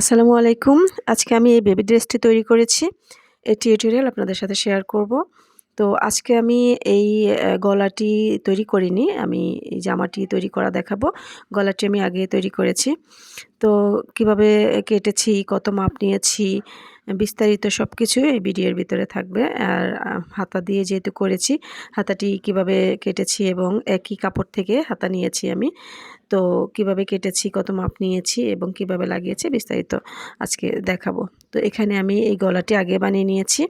আসসালামু আলাইকুম। আজকে আমি এই বেবি ড্রেসটি তৈরি করেছি। এই টিউটোরিয়াল আপনাদের সাথে শেয়ার করব। তো আজকে আমি এই গলাটি তৈরি করিনি। আমি এই জামাটি তৈরি করা দেখাবো। গলাটি আমি আগে তৈরি করেছি। তো কীভাবে কেটেছি, কত মাপ নিয়েছি, বিস্তারিত সব কিছু এই ভিডিওর ভিতরে থাকবে। আর হাতা দিয়ে যেহেতু করেছি, হাতাটি কীভাবে কেটেছি এবং একই কাপড় থেকে হাতা নিয়েছি আমি। তো কীভাবে কেটেছি, কত মাপ নিয়েছি এবং কীভাবে লাগিয়েছি বিস্তারিত আজকে দেখাবো। তো এখানে আমি এই গলাটি আগে বানিয়ে নিয়েছি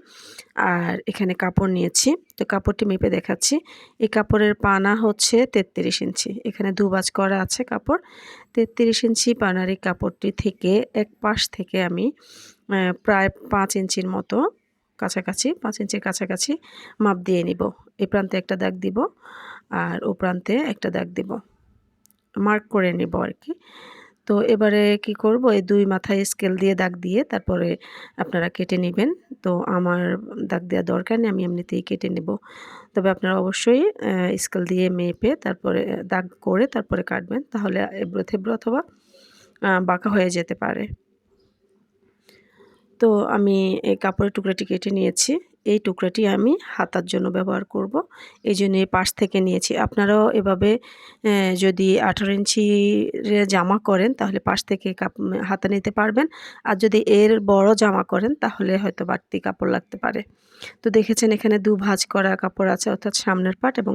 আর এখানে কাপড় নিয়েছি। তো কাপড়টি মেপে দেখাচ্ছি। এই কাপড়ের পানা হচ্ছে তেত্রিশ ইঞ্চি। এখানে দুবাজ করা আছে কাপড়। তেত্রিশ ইঞ্চি পানার এই কাপড়টি থেকে এক পাশ থেকে আমি প্রায় পাঁচ ইঞ্চির মতো কাছাকাছি, পাঁচ ইঞ্চির কাছাকাছি মাপ দিয়ে নিব। এই প্রান্তে একটা দাগ দিব আর ও প্রান্তে একটা দাগ দিব। মার্ক করে নেব আর কি তো এবারে কি করব? এই দুই মাথায় স্কেল দিয়ে দাগ দিয়ে তারপরে আপনারা কেটে নেবেন। তো আমার দাগ দেওয়ার দরকার নেই, আমি এমনিতেই কেটে নেব। তবে আপনারা অবশ্যই স্কেল দিয়ে মেপে তারপরে দাগ করে তারপরে কাটবেন। তাহলে এবড়ো থেবড়ো অথবা বাঁকা হয়ে যেতে পারে। তো আমি এই কাপড়ের টুকরাটি কেটে নিয়েছি। এই টুকরাটি আমি হাতার জন্য ব্যবহার করব। এই জন্য পাশ থেকে নিয়েছি। আপনারাও এভাবে যদি আঠারো ইঞ্চি জামা করেন, তাহলে পাশ থেকে কাপ হাতা নিতে পারবেন। আর যদি এর বড় জামা করেন, তাহলে হয়তো বাড়তি কাপড় লাগতে পারে। তো দেখেছেন এখানে দু ভাঁজ করা কাপড় আছে, অর্থাৎ সামনের পাট এবং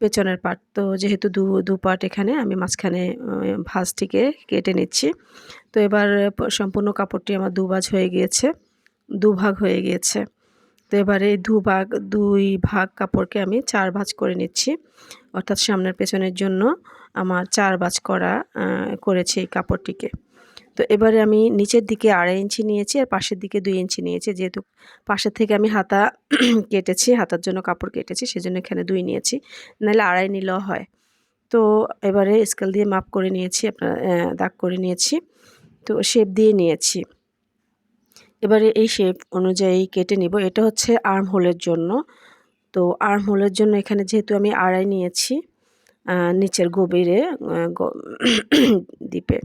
পেছনের পাট। তো যেহেতু দু দু পাট এখানে, আমি মাঝখানে ভাঁজটিকে কেটে নিচ্ছি। তো এবার সম্পূর্ণ কাপড়টি আমার দু ভাঁজ হয়ে গিয়েছে, দু ভাগ হয়ে গিয়েছে। তো এবারে দু ভাগ, দুই ভাগ কাপড়কে আমি চার ভাঁজ করে নিচ্ছি। অর্থাৎ সামনের পেছনের জন্য আমার চার ভাঁজ করা করেছে এই কাপড়টিকে। তো এবারে আমি নিচের দিকে আড়াই ইঞ্চি নিয়েছি আর পাশের দিকে দুই ইঞ্চি নিয়েছি। যেহেতু পাশের থেকে আমি হাতা কেটেছি, হাতার জন্য কাপড় কেটেছি, সেজন্য এখানে দুই নিয়েছি। নাহলে আড়াই নিলেও হয়। তো এবারে স্কেল দিয়ে মাপ করে নিয়েছি, আপনার দাগ করে নিয়েছি। তো শেপ দিয়ে নিয়েছি। এবারে এই শেপ অনুযায়ী কেটে নিব। এটা হচ্ছে আর্ম হোলের জন্য। তো আর্ম হোলের জন্য এখানে যেহেতু আমি আড়াই নিয়েছি নিচের গভীরে দ্বীপে।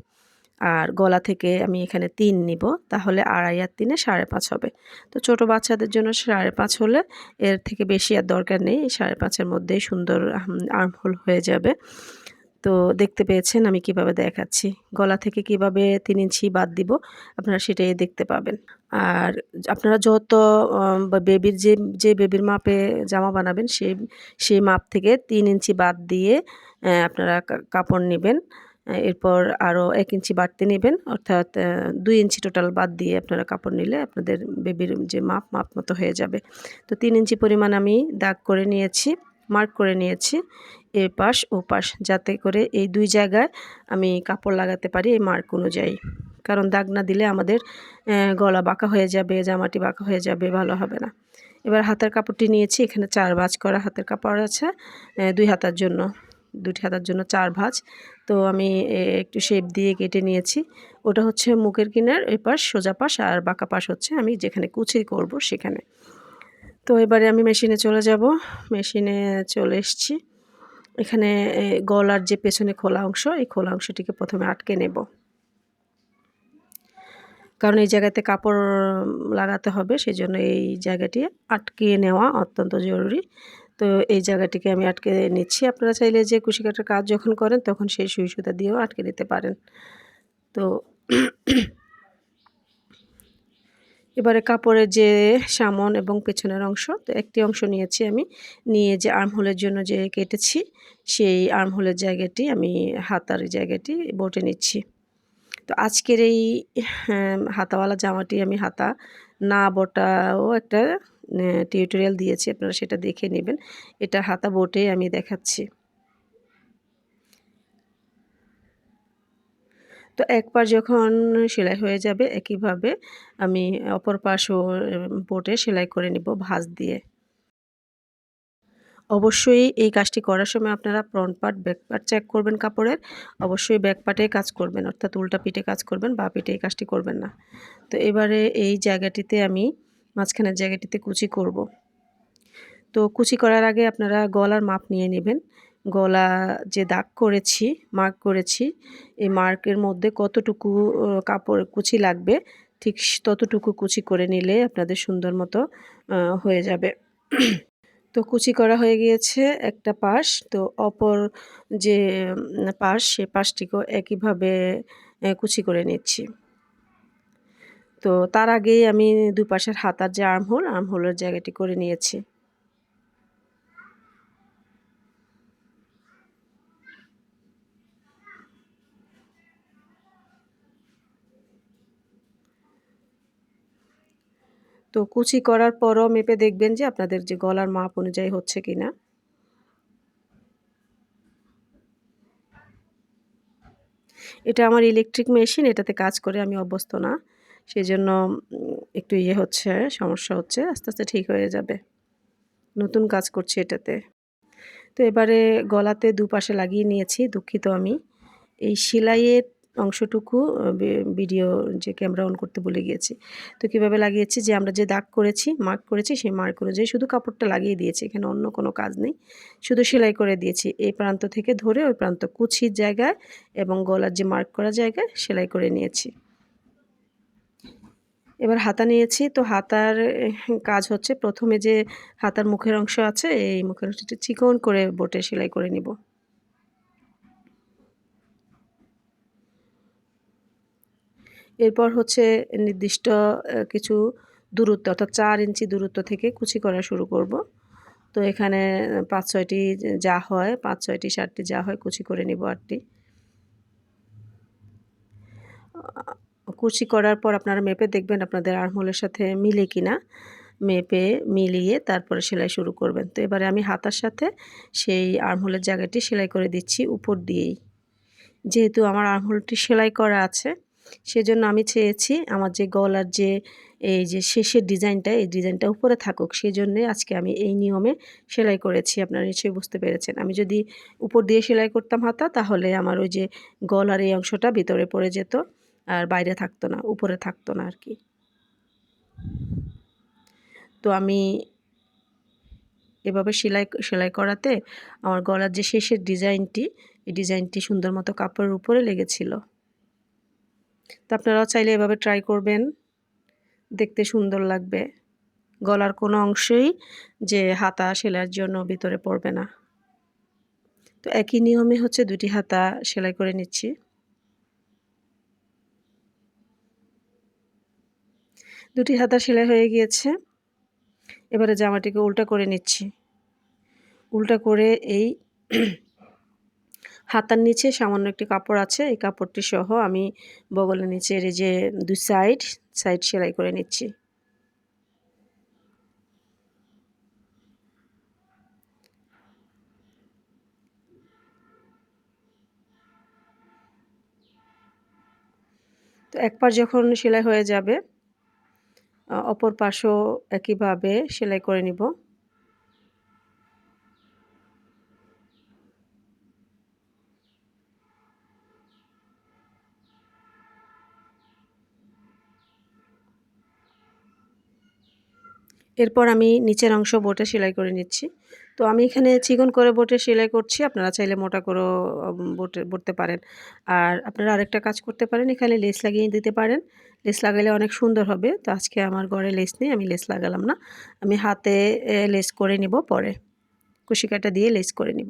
আর গলা থেকে আমি এখানে তিন নিব, তাহলে আড়াই আর তিনে সাড়ে পাঁচ হবে। তো ছোট বাচ্চাদের জন্য সাড়ে পাঁচ হলে এর থেকে বেশি আর দরকার নেই, সাড়ে পাঁচের মধ্যেই সুন্দর আর্মহোল হয়ে যাবে। তো দেখতে পেয়েছেন আমি কীভাবে দেখাচ্ছি। গলা থেকে কীভাবে তিন ইঞ্চি বাদ দিব, আপনারা সেটাই দেখতে পাবেন। আর আপনারা যত বেবির যে যে বেবির মাপে জামা বানাবেন, সেই সেই মাপ থেকে তিন ইঞ্চি বাদ দিয়ে আপনারা কাপড় নেবেন। এরপর আরও এক ইঞ্চি বাড়তে নেবেন, অর্থাৎ দুই ইঞ্চি টোটাল বাদ দিয়ে আপনারা কাপড় নিলে আপনাদের বেবির যে মাপ মাপ মতো হয়ে যাবে। তো তিন ইঞ্চি পরিমাণ আমি দাগ করে নিয়েছি মার্ক করে নিয়েছি। এ পাশ, ও পাশ, যাতে করে এই দুই জায়গায় আমি কাপড় লাগাতে পারি এই মার্ক অনুযায়ী। কারণ দাগ না দিলে আমাদের গলা বাঁকা হয়ে যাবে, জামাটি বাঁকা হয়ে যাবে, ভালো হবে না। এবার হাতের কাপড়টি নিয়েছি, এখানে চার ভাঁজ করা হাতের কাপড় আছে দুই হাতার জন্য, দুটি হাতার জন্য চার ভাঁজ। তো আমি একটু শেপ দিয়ে কেটে নিয়েছি। ওটা হচ্ছে মুখের কিনার এই পাশ সোজা পাশ আর বাঁকা পাশ হচ্ছে, আমি যেখানে কুচি করব সেখানে। তো এবারে আমি মেশিনে চলে যাব। মেশিনে চলে এসেছি। এখানে গলার যে পেছনে খোলা অংশ, এই খোলা অংশটিকে প্রথমে আটকে নেব। কারণ এই জায়গাতে কাপড় লাগাতে হবে সেই জন্য এই জায়গাটি আটকে নেওয়া অত্যন্ত জরুরি। তো এই জায়গাটিকে আমি আটকে নিচ্ছি। আপনারা চাইলে যে কুশি কাটার কাজ যখন করেন, তখন সেই সুই সুতা দিয়েও আটকে নিতে পারেন। তো এবারে কাপড়ের যে সামন এবং পেছনের অংশ তো একটি অংশ নিয়েছি আমি। নিয়ে যে আর্মহোলের জন্য যে কেটেছি সেই আর্মহোলের জায়গাটি আমি হাতার জায়গাটি বটে নিচ্ছি। তো আজকের এই হ্যাঁ, হাতাওয়ালা জামাটি আমি হাতা না বটাও একটা টিউটোরিয়াল দিয়েছি আপনারা সেটা দেখে নেবেন। এটা হাতা বোটে আমি দেখাচ্ছি। তো এক একবার যখন সেলাই হয়ে যাবে একইভাবে আমি অপর পাশও বোটে সেলাই করে নিব ভাঁজ দিয়ে। অবশ্যই এই কাজটি করার সময় আপনারা front part back part check করবেন কাপড়ের। অবশ্যই ব্যাক পার্টে কাজ করবেন, অর্থাৎ উল্টা পিঠে কাজ করবেন, বা পিঠে এই কাজটি করবেন না। তো এবারে এই জায়গাটিতে আমি মাঝখানের জায়গাটিতে কুচি করব। তো কুচি করার আগে আপনারা গলার মাপ নিয়ে নেবেন। গলা যে দাগ করেছি মার্ক করেছি, এই মার্কের মধ্যে কতটুকু কাপড় কুচি লাগবে, ঠিক ততটুকু কুচি করে নিলে আপনাদের সুন্দর মতো হয়ে যাবে। তো কুচি করা হয়ে গিয়েছে একটা পাশ, তো অপর যে পাশ, সে পাশটিকেও একইভাবে কুচি করে নিচ্ছি। তো তার আগেই আমি দুপাশের হাতার যে আর্মহোল আর্মহোলের জায়গাটি করে নিয়েছি। তো কুচি করার পরও মেপে দেখবেন যে আপনাদের যে গলার মাপ অনুযায়ী হচ্ছে কি না এটা আমার ইলেকট্রিক মেশিন এটাতে কাজ করে আমি অভ্যস্ত না। সেই জন্য একটু ইয়ে হচ্ছে, সমস্যা হচ্ছে, আস্তে আস্তে ঠিক হয়ে যাবে। নতুন কাজ করছি এটাতে। তো এবারে গলাতে দুপাশে লাগিয়ে নিয়েছি, দুঃখিত আমি। এই সেলাইয়ের অংশটুকু ভিডিও যে ক্যামেরা অন করতে ভুলে গিয়েছি। তো কীভাবে লাগিয়েছি? যে আমরা যে দাগ করেছি মার্ক করেছি, সেই মার্ক অনুযায়ী শুধু কাপড়টা লাগিয়ে দিয়েছি, এখানে অন্য কোনো কাজ নেই। শুধু সেলাই করে দিয়েছি। এই প্রান্ত থেকে ধরে ওই প্রান্ত কুচির জায়গায় এবং গলার যে মার্ক করা জায়গায় সেলাই করে নিয়েছি। এবার হাতা নিয়েছি। তো হাতার কাজ হচ্ছে প্রথমে যে হাতার মুখের অংশ আছে, এই মুখের অংশটি চিকন করে বোটে সেলাই করে নিব। এরপর হচ্ছে নির্দিষ্ট কিছু দূরত্ব, অর্থাৎ চার ইঞ্চি দূরত্ব থেকে কুচি করা শুরু করব। তো এখানে পাঁচ ছয়টি যা হয়, পাঁচ ছয়টি, সাতটি যা হয় কুচি করে নিব আটটি। কুচি করার পর আপনারা মেপে দেখবেন আপনাদের আর্মহোলের সাথে মিলে কি না মেপে মিলিয়ে তারপরে সেলাই শুরু করবেন। তো এবারে আমি হাতার সাথে সেই আর্মহোলের জায়গাটি সেলাই করে দিচ্ছি উপর দিয়েই। যেহেতু আমার আর্মহোলটি সেলাই করা আছে সেজন্য আমি চেয়েছি আমার যে গলার যে, এই যে শেষের ডিজাইনটা এই ডিজাইনটা উপরে থাকুক। সেই জন্যে আজকে আমি এই নিয়মে সেলাই করেছি, আপনারা নিশ্চয়ই বুঝতে পেরেছেন। আমি যদি উপর দিয়ে সেলাই করতাম হাতা, তাহলে আমার ওই যে গলার এই অংশটা ভিতরে পড়ে যেত আর বাইরে থাকতো না, উপরে থাকতো না আর কি তো আমি এভাবে সেলাই সেলাই করাতে আমার গলার যে শেষের ডিজাইনটি এই ডিজাইনটি সুন্দর মতো কাপড়ের উপরে লেগেছিল। তো আপনারাও চাইলে এভাবে ট্রাই করবেন। দেখতে সুন্দর লাগবে। গলার কোনো অংশই যে হাতা সেলাইয়ের জন্য ভিতরে পড়বে না। তো একই নিয়মে হচ্ছে দুটি হাতা সেলাই করে নিচ্ছি। দুটি হাতা সেলাই হয়ে গিয়েছে। এবারে জামাটিকে উল্টা করে নিচ্ছি। উল্টা করে এই হাতার নিচে সামান্য একটি কাপড় আছে, এই কাপড়টি সহ আমি বগলের নিচের এই যে দুই সাইড সাইড সেলাই করে নিচ্ছি। তো একবার যখন সেলাই হয়ে যাবে অপর পাশও একইভাবে সেলাই করে নিব। এরপর আমি নিচের অংশ বোটে সেলাই করে নিচ্ছি। তো আমি এখানে চিকন করে বোটে সেলাই করছি, আপনারা চাইলে মোটা করেও বোটে, বটতে পারেন। আর আপনারা আরেকটা কাজ করতে পারেন, এখানে লেস লাগিয়ে দিতে পারেন। লেস লাগালে অনেক সুন্দর হবে। তো আজকে আমার ঘরে লেস নেই, আমি লেস লাগালাম না। আমি হাতে লেস করে নিব পরে। কুশিকাটা দিয়ে লেস করে নিব।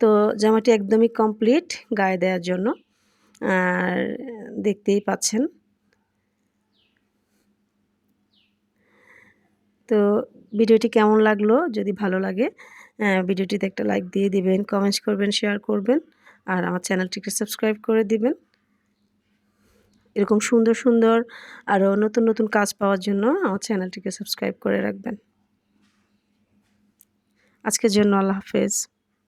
তো জামাটি একদমই কমপ্লিট গায়ে দেওয়ার জন্য। আর দেখতেই পাচ্ছেন। তো ভিডিওটি কেমন লাগল? যদি ভালো লাগে ভিডিওটিতে একটা লাইক দিয়ে দিবেন কমেন্টস করবেন শেয়ার করবেন, আর আমার চ্যানেলটিকে সাবস্ক্রাইব করে দিবেন। এরকম সুন্দর সুন্দর আরও নতুন নতুন কাজ পাওয়ার জন্য আমার চ্যানেলটিকে সাবস্ক্রাইব করে রাখবেন। আজকের জন্য আল্লাহ হাফেজ।